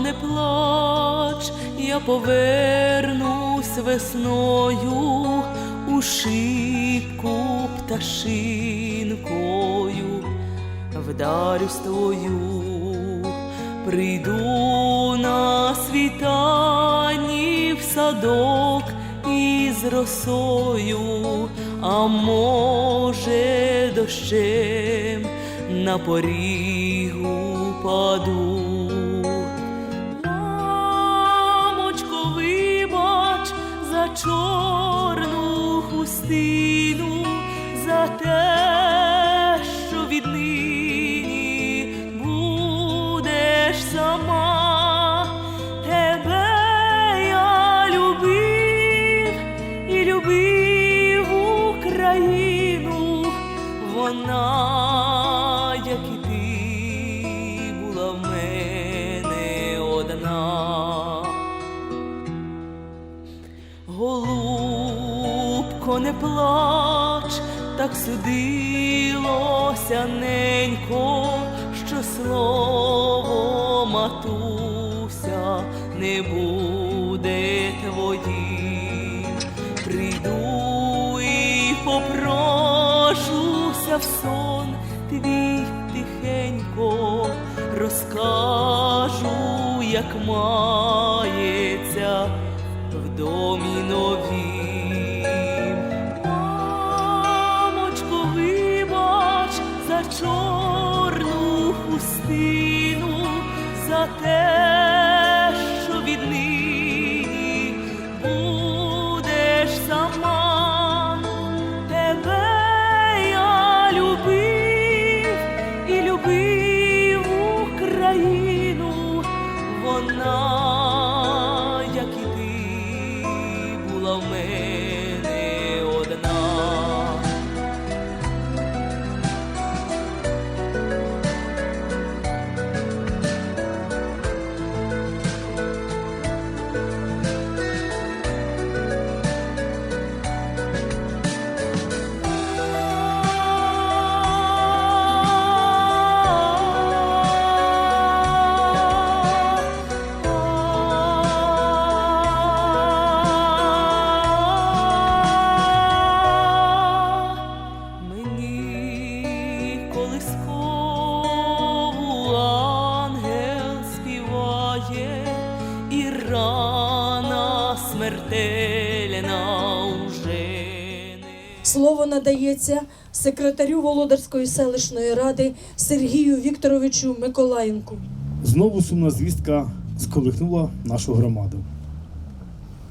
не плач, я повернусь весною у шибку пташинкою, вдарюсь твою, прийду на світанні в садок із росою, а може дощем на порігу паду. Чорну хустину, за те, що віднині Не плач, так судилося ненько, що слово матуся не буде твоїм. Прийду і попрошуся в сон твій тихенько, розкажу, як мається в домі новім. За те, Слово надається секретарю Володарської селищної ради Сергію Вікторовичу Миколаєнку. Знову сумна звістка сколихнула нашу громаду.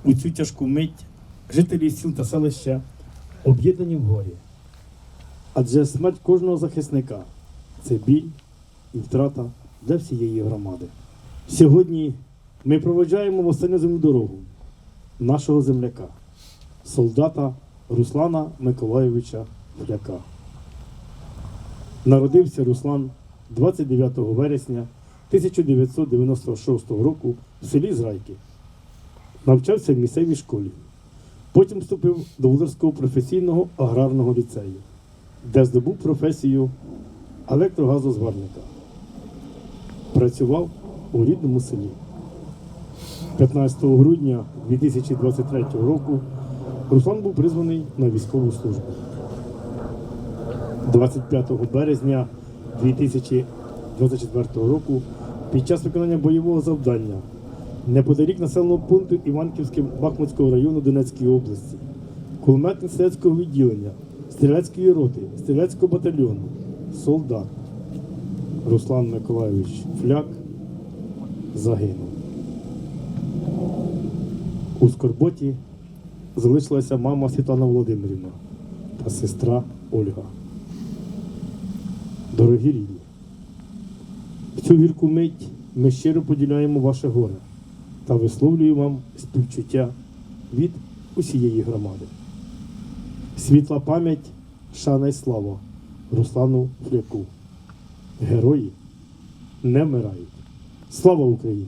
У цю тяжку мить жителі сіл та селища об'єднані в горі. Адже смерть кожного захисника це біль і втрата для всієї громади. Сьогодні ми проведжаємо в останню земну дорогу нашого земляка, солдата Руслана Миколайовича Фляка. Народився Руслан 29 вересня 1996 року в селі Зрайки. Навчався в місцевій школі. Потім вступив до Володарського професійного аграрного ліцею, де здобув професію електрогазозварника. Працював у рідному селі. 15 грудня 2023 року Руслан був призваний на військову службу. 25 березня 2024 року під час виконання бойового завдання неподалік населеного пункту Іванківське Бахмутського району Донецької області, кулеметник стрілецького відділення, стрілецької роти, стрілецького батальйону, солдат Руслан Миколайович Фляк загинув. У Скорботі залишилася мама Світлана Володимирівна та сестра Ольга. Дорогі рідні, в цю гірку мить ми щиро поділяємо ваше горе та висловлюємо вам співчуття від усієї громади. Світла пам'ять, шана й слава Руслану Фляку. Герої не вмирають. Слава Україні!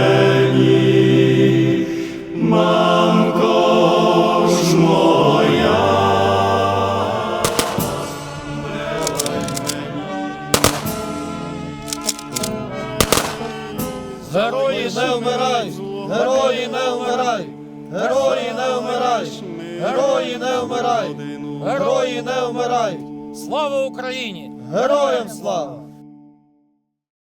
Герої не вмирай! Герої не вмирай! Герої не вмирай! Герої не вмирай! Слава Україні! Героям слава!